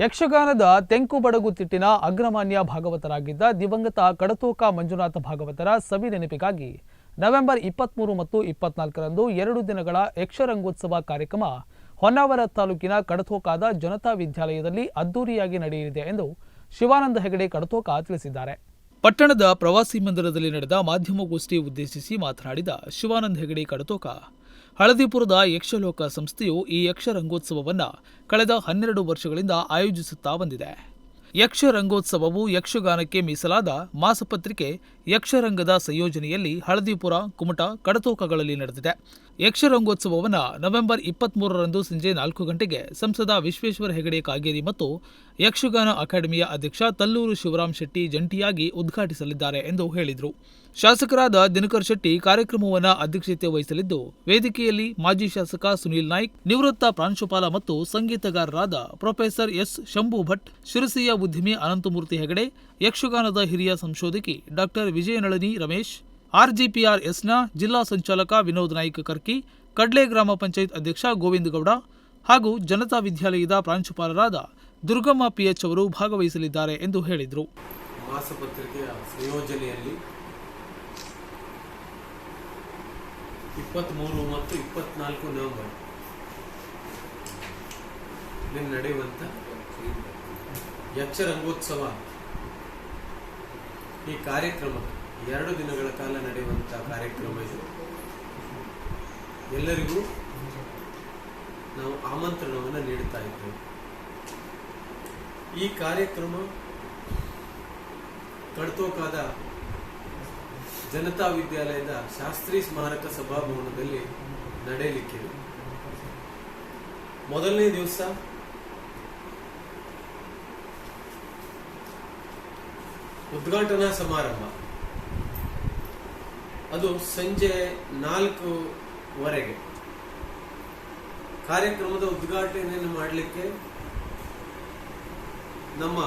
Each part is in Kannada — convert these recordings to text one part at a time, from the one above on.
ಯಕ್ಷಗಾನದ ತೆಂಕು ಬಡಗು ತಿಟ್ಟಿನ ಅಗ್ರಮಾನ್ಯ ಭಾಗವತರಾಗಿದ್ದ ದಿವಂಗತ ಕಡತೋಕ ಮಂಜುನಾಥ ಭಾಗವತರ ಸವಿ ನೆನಪಿಗಾಗಿ ನವೆಂಬರ್ ಇಪ್ಪತ್ತ್ಮೂರು ಮತ್ತು ಇಪ್ಪತ್ನಾಲ್ಕರಂದು ಎರಡು ದಿನಗಳ ಯಕ್ಷರಂಗೋತ್ಸವ ಕಾರ್ಯಕ್ರಮ ಹೊನ್ನಾವರ ತಾಲೂಕಿನ ಕಡತೋಕಾದ ಜನತಾ ವಿದ್ಯಾಲಯದಲ್ಲಿ ಅದ್ದೂರಿಯಾಗಿ ನಡೆಯಲಿದೆ ಎಂದು ಶಿವಾನಂದ ಹೆಗಡೆ ಕಡತೋಕ ತಿಳಿಸಿದ್ದಾರೆ. ಪಟ್ಟಣದ ಪ್ರವಾಸಿ ಮಂದಿರದಲ್ಲಿ ನಡೆದ ಮಾಧ್ಯಮಗೋಷ್ಠಿ ಉದ್ದೇಶಿಸಿ ಮಾತನಾಡಿದ ಶಿವಾನಂದ ಹೆಗಡೆ ಕಡತೋಕ ಹಳದಿಪುರದ ಯಕ್ಷಲೋಕ ಸಂಸ್ಥೆಯು ಈ ಯಕ್ಷ ರಂಗೋತ್ಸವವನ್ನು ಕಳೆದ ಹನ್ನೆರಡು ವರ್ಷಗಳಿಂದ ಆಯೋಜಿಸುತ್ತಾ ಬಂದಿದೆ. ಯಕ್ಷ ರಂಗೋತ್ಸವವು ಯಕ್ಷಗಾನಕ್ಕೆ ಮೀಸಲಾದ ಮಾಸಪತ್ರಿಕೆ ಯಕ್ಷರಂಗದ ಸಂಯೋಜನೆಯಲ್ಲಿ ಹಳದಿಪುರ, ಕುಮಟ, ಕಡತೋಕಗಳಲ್ಲಿ ನಡೆದಿದೆ. ಯಕ್ಷ ರಂಗೋತ್ಸವವನ್ನು ನವೆಂಬರ್ ಇಪ್ಪತ್ಮೂರರಂದು ಸಂಜೆ ನಾಲ್ಕು ಗಂಟೆಗೆ ಸಂಸದ ವಿಶ್ವೇಶ್ವರ ಹೆಗಡೆ ಕಾಗೇರಿ ಮತ್ತು ಯಕ್ಷಗಾನ ಅಕಾಡೆಮಿಯ ಅಧ್ಯಕ್ಷ ತಲ್ಲೂರು ಶಿವರಾಮ್ ಶೆಟ್ಟಿ ಜಂಟಿಯಾಗಿ ಉದ್ಘಾಟಿಸಲಿದ್ದಾರೆ ಎಂದು ಹೇಳಿದರು. ಶಾಸಕರಾದ ದಿನಕರ್ ಶೆಟ್ಟಿ ಕಾರ್ಯಕ್ರಮವನ್ನು ಅಧ್ಯಕ್ಷತೆ ವಹಿಸಲಿದ್ದು, ವೇದಿಕೆಯಲ್ಲಿ ಮಾಜಿ ಶಾಸಕ ಸುನೀಲ್ ನಾಯ್ಕ್, ನಿವೃತ್ತ ಪ್ರಾಂಶುಪಾಲ ಮತ್ತು ಸಂಗೀತಗಾರರಾದ ಪ್ರೊಫೆಸರ್ ಎಸ್ ಶಂಭು ಭಟ್, ಶಿರಸಿಯ ಉದ್ಯಮಿ ಅನಂತಮೂರ್ತಿ ಹೆಗಡೆ, ಯಕ್ಷಗಾನದ ಹಿರಿಯ ಸಂಶೋಧಕಿ ಡಾಕ್ಟರ್ ವಿಜಯನಳಿನಿ ರಮೇಶ್ ಆರ್ಜಿಪಿಆರ್ ಎಸ್ನ ಜಿಲ್ಲಾ ಸಂಚಾಲಕ ವಿನೋದ್ ನಾಯ್ಕ ಕರ್ಕಿ, ಕಡ್ಲೆ ಗ್ರಾಮ ಪಂಚಾಯತ್ ಅಧ್ಯಕ್ಷ ಗೋವಿಂದ ಗೌಡ ಹಾಗೂ ಜನತಾ ವಿದ್ಯಾಲಯದ ಪ್ರಾಂಶುಪಾಲರಾದ ದುರ್ಗಮ್ಮ ಪಿಎಚ್ ಅವರು ಭಾಗವಹಿಸಲಿದ್ದಾರೆ ಎಂದು ಹೇಳಿದರು. ಮಾಸಪತ್ರಿಕೆಯ ಸಂಯೋಜನೆಯಲ್ಲಿ ಮತ್ತು ಇಪ್ಪತ್ನಾಲ್ಕು ನವೆಂಬರ್ ನಡೆಯುವಂಥ ಈ ಕಾರ್ಯಕ್ರಮ ಎರಡು ದಿನಗಳ ಕಾಲ ನಡೆಯುವಂಥ ಕಾರ್ಯಕ್ರಮ ಇದು. ಎಲ್ಲರಿಗೂ ನಾವು ಆಮಂತ್ರಣವನ್ನು ನೀಡುತ್ತಾ ಇದ್ದೇವೆ. ಈ ಕಾರ್ಯಕ್ರಮ ಕಡ್ತೋಕಾದ ಜನತಾ ವಿದ್ಯಾಲಯದ ಶಾಸ್ತ್ರಿ ಸ್ಮಾರಕ ಸಭಾಭವನದಲ್ಲಿ ನಡೆಯಲಿಕ್ಕಿದೆ. ಮೊದಲನೇ ದಿವಸ ಉದ್ಘಾಟನಾ ಸಮಾರಂಭ. ಅದು ಸಂಜೆ ನಾಲ್ಕುವರೆಗೆ. ಕಾರ್ಯಕ್ರಮದ ಉದ್ಘಾಟನೆಯನ್ನು ಮಾಡಲಿಕ್ಕೆ ನಮ್ಮ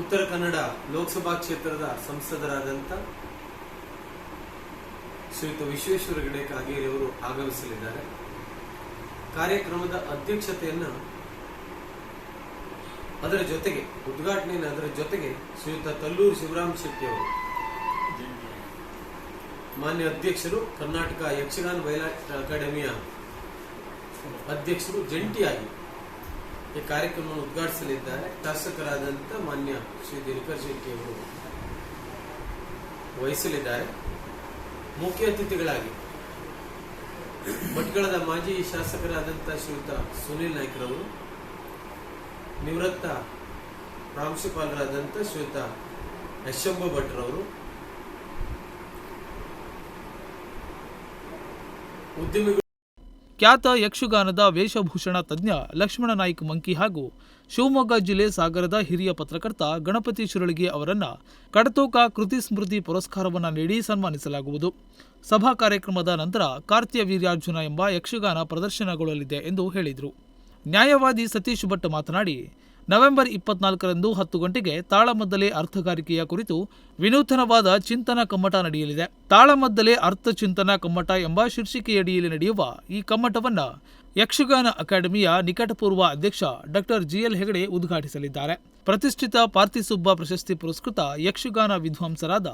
ಉತ್ತರ ಕನ್ನಡ ಲೋಕಸಭಾ ಕ್ಷೇತ್ರದ ಸಂಸದರಾದಂಥ ಶ್ರೀಯುತ ವಿಶ್ವೇಶ್ವರ ಹೆಗಡೆ ಕಾಗೇರಿ ಅವರು ಆಗಮಿಸಲಿದ್ದಾರೆ. ಕಾರ್ಯಕ್ರಮದ ಅಧ್ಯಕ್ಷತೆಯನ್ನು ಅದರ ಜೊತೆಗೆ, ಉದ್ಘಾಟನೆಯನ್ನು ಅದರ ಜೊತೆಗೆ ಶ್ರೀಯುತ ತಲ್ಲೂರು ಶಿವರಾಮ್ ಶೆಟ್ಟಿ ಅವರು ಮಾನ್ಯ ಅಧ್ಯಕ್ಷರು, ಕರ್ನಾಟಕ ಯಕ್ಷಗಾನ ಬಯಲಾಟ ಅಕಾಡೆಮಿಯ ಅಧ್ಯಕ್ಷರು ಜಂಟಿಯಾಗಿ ಈ ಕಾರ್ಯಕ್ರಮವನ್ನು ಉದ್ಘಾಟಿಸಲಿದ್ದಾರೆ. ಶಾಸಕರಾದಂಥ ಮಾನ್ಯ ಶ್ರೀ ದಿನಕರ್ ಶೆಟ್ಟಿ ಅವರು ವಹಿಸಲಿದ್ದಾರೆ. ಮುಖ್ಯ ಅತಿಥಿಗಳಾಗಿ ಭಟ್ಕಳದ ಮಾಜಿ ಶಾಸಕರಾದಂಥ ಶ್ರೀಯುತ ಸುನೀಲ್ ನಾಯ್ಕರವರು ನಿವೃತ್ತ ಪ್ರಾಂಶುಪಾಲರಾದಂಥ ಶ್ರೀಯುತ ಯಶಂಬ ಭಟ್ರವರು ಖ್ಯಾತ ಯಕ್ಷಗಾನದ ವೇಷಭೂಷಣ ತಜ್ಞ ಲಕ್ಷ್ಮಣ ನಾಯ್ಕ ಮಂಕಿ ಹಾಗೂ ಶಿವಮೊಗ್ಗ ಜಿಲ್ಲೆ ಸಾಗರದ ಹಿರಿಯ ಪತ್ರಕರ್ತ ಗಣಪತಿ ಶಿರಳಿಗೆ ಅವರನ್ನ ಕಡತೋಕ ಕೃತಿ ಸ್ಮೃತಿ ಪುರಸ್ಕಾರವನ್ನು ನೀಡಿ ಸನ್ಮಾನಿಸಲಾಗುವುದು. ಸಭಾ ಕಾರ್ಯಕ್ರಮದ ನಂತರ ಕಾರ್ತಿಯ ವೀರ್ಯಾರ್ಜುನ ಎಂಬ ಯಕ್ಷಗಾನ ಪ್ರದರ್ಶನಗೊಳ್ಳಲಿದೆ ಎಂದು ಹೇಳಿದರು. ನ್ಯಾಯವಾದಿ ಸತೀಶ್ ಭಟ್ ಮಾತನಾಡಿ ನವೆಂಬರ್ ಇಪ್ಪತ್ನಾಲ್ಕರಂದು ಹತ್ತು ಗಂಟೆಗೆ ತಾಳಮದ್ದಲೆ ಅರ್ಥಗಾರಿಕೆಯ ಕುರಿತು ವಿನೂತನವಾದ ಚಿಂತನ ಕಮ್ಮಟ ನಡೆಯಲಿದೆ. ತಾಳಮದ್ದಲೆ ಅರ್ಥ ಚಿಂತನ ಕಮ್ಮಟ ಎಂಬ ಶೀರ್ಷಿಕೆಯಡಿಯಲ್ಲಿ ನಡೆಯುವ ಈ ಕಮ್ಮಟವನ್ನು ಯಕ್ಷಗಾನ ಅಕಾಡೆಮಿಯ ನಿಕಟಪೂರ್ವ ಅಧ್ಯಕ್ಷ ಡಾಕ್ಟರ್ ಜಿಎಲ್ ಹೆಗಡೆ ಉದ್ಘಾಟಿಸಲಿದ್ದಾರೆ. ಪ್ರತಿಷ್ಠಿತ ಪಾರ್ಥಿಸುಬ್ಬ ಪ್ರಶಸ್ತಿ ಪುರಸ್ಕೃತ ಯಕ್ಷಗಾನ ವಿದ್ವಾಂಸರಾದ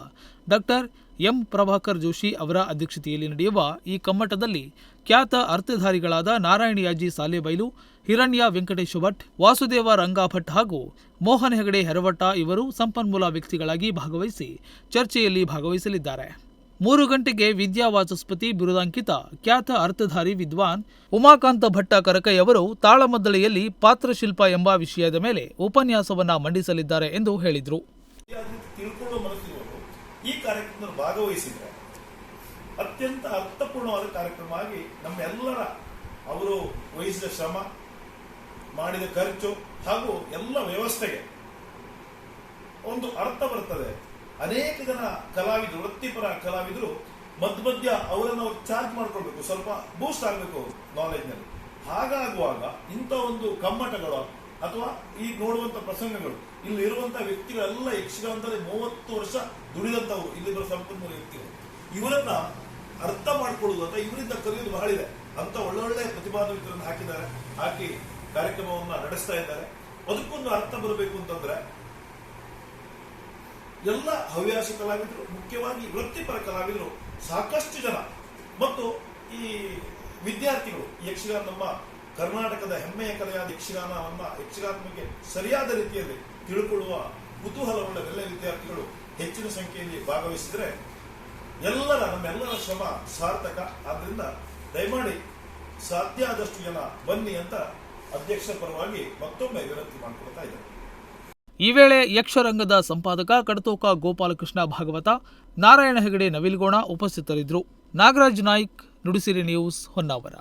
ಡಾಕ್ಟರ್ ಎಂ ಪ್ರಭಾಕರ್ ಜೋಶಿ ಅವರ ಅಧ್ಯಕ್ಷತೆಯಲ್ಲಿ ನಡೆಯುವ ಈ ಕಮ್ಮಟದಲ್ಲಿ ಖ್ಯಾತ ಅರ್ಥಧಾರಿಗಳಾದ ನಾರಾಯಣಯಾಜಿ ಸಾಲೇಬೈಲು ಹಿರಣ್ಯ ವೆಂಕಟೇಶ ಭಟ್, ವಾಸುದೇವ ರಂಗಾ ಭಟ್ ಹಾಗೂ ಮೋಹನ್ ಹೆಗಡೆ ಹೆರವಟ್ಟ ಇವರು ಸಂಪನ್ಮೂಲ ವ್ಯಕ್ತಿಗಳಾಗಿ ಭಾಗವಹಿಸಿ ಚರ್ಚೆಯಲ್ಲಿ ಭಾಗವಹಿಸಲಿದ್ದಾರೆ. ಮೂರು ಗಂಟೆಗೆ ವಿದ್ಯಾವಾಚಸ್ಪತಿ ಬಿರುದಾಂಕಿತ, ಖ್ಯಾತ ಅರ್ಥಧಾರಿ ವಿದ್ವಾನ್ ಉಮಾಕಾಂತ ಭಟ್ಟ ಕರಕೈ ಅವರು ತಾಳಮದ್ದಳೆಯಲ್ಲಿ ಪಾತ್ರಶಿಲ್ಪ ಎಂಬ ವಿಷಯದ ಮೇಲೆ ಉಪನ್ಯಾಸವನ್ನ ಮಂಡಿಸಲಿದ್ದಾರೆ ಎಂದು ಹೇಳಿದರು. ಈ ಕಾರ್ಯಕ್ರಮದಲ್ಲಿ ಭಾಗವಹಿಸಿದ್ರೆ ಅತ್ಯಂತ ಅರ್ಥಪೂರ್ಣವಾದ ಕಾರ್ಯಕ್ರಮ ಆಗಿ ನಮ್ಮೆಲ್ಲರ ಅವರು ವಹಿಸಿದ ಶ್ರಮ ಮಾಡಿದ ಖರ್ಚು ಹಾಗೂ ಎಲ್ಲ ವ್ಯವಸ್ಥೆಗೆ ಒಂದು ಅರ್ಥ ಬರ್ತದೆ. ಅನೇಕ ಜನ ಕಲಾವಿದರು, ವೃತ್ತಿಪರ ಕಲಾವಿದರು ಮಧ್ಯ ಮಧ್ಯ ಅವರನ್ನು ಅವ್ರು ಚಾರ್ಜ್ ಮಾಡ್ಕೊಳ್ಬೇಕು, ಸ್ವಲ್ಪ ಬೂಸ್ಟ್ ಆಗಬೇಕು ನಾಲೆಜ್ನಲ್ಲಿ. ಹಾಗಾಗುವಾಗ ಇಂಥ ಒಂದು ಕಮ್ಮಟಗಳು ಅಥವಾ ಈ ನೋಡುವಂತ ಪ್ರಸಂಗಗಳು, ಇಲ್ಲಿ ಇರುವಂತಹ ವ್ಯಕ್ತಿಗಳೆಲ್ಲ ಯಕ್ಷಗಾನದಲ್ಲಿ ಮೂವತ್ತು ವರ್ಷ ದುಡಿದಂತವು ಇಲ್ಲಿ ಬರೋ ಸಂಪನ್ಮೂಲ ವ್ಯಕ್ತಿಗಳು. ಇವರನ್ನ ಅರ್ಥ ಮಾಡ್ಕೊಳ್ಳುವುದು ಅಥವಾ ಇವರಿಂದ ಕಲಿಯೋದು ಬಹಳ ಇದೆ. ಅಂತ ಒಳ್ಳೊಳ್ಳೆ ಪ್ರತಿಭಾನ್ವಿತರನ್ನು ಹಾಕಿದ್ದಾರೆ. ಹಾಕಿ ಕಾರ್ಯಕ್ರಮವನ್ನ ನಡೆಸ್ತಾ ಇದ್ದಾರೆ. ಅದಕ್ಕೊಂದು ಅರ್ಥ ಬರಬೇಕು ಅಂತಂದ್ರೆ, ಎಲ್ಲ ಹವ್ಯಾಸ ಕಲಾವಿದರು, ಮುಖ್ಯವಾಗಿ ವೃತ್ತಿಪರ ಕಲಾವಿದರು ಸಾಕಷ್ಟು ಜನ. ಮತ್ತು ಈ ವಿದ್ಯಾರ್ಥಿಗಳು ಯಕ್ಷಗಾನ ನಮ್ಮ ಕರ್ನಾಟಕದ ಹೆಮ್ಮೆಯ ಕಲೆಯಾದ ಯಕ್ಷಗಾನವನ್ನ ಯಕ್ಷಗಾನಕ್ಕೆ ಸರಿಯಾದ ರೀತಿಯಲ್ಲಿ ತಿಳ್ಕೊಳ್ಳುವ ಕುತೂಹಲವುಳ್ಳ ಎಲ್ಲ ವಿದ್ಯಾರ್ಥಿಗಳು ಹೆಚ್ಚಿನ ಸಂಖ್ಯೆಯಲ್ಲಿ ಭಾಗವಹಿಸಿದ್ರೆ, ಎಲ್ಲರ, ನಮ್ಮೆಲ್ಲರ ಶ್ರಮ ಸಾರ್ಥಕ. ಆದ್ರಿಂದ ದಯಮಾಡಿ ಸಾಧ್ಯ ಆದಷ್ಟು ಜನ ಬನ್ನಿ ಅಂತ ಅಧ್ಯಕ್ಷರ ಪರವಾಗಿ ಮತ್ತೊಮ್ಮೆ ವಿನಂತಿ ಮಾಡಿಕೊಳ್ತಾ ಇದ್ದಾರೆ ಈ ವೇಳೆ ಯಕ್ಷರಂಗದ ಸಂಪಾದಕ ಕಡತೋಕ ಗೋಪಾಲಕೃಷ್ಣ ಭಾಗವತ, ನಾರಾಯಣ ಹೆಗಡೆ ನವಿಲ್ಗೋಣ ಉಪಸ್ಥಿತರಿದ್ದರು. ನಾಗರಾಜ್ ನಾಯ್ಕ್, ನುಡಿಸಿರಿ ನ್ಯೂಸ್ ಹೊನ್ನಾವರ.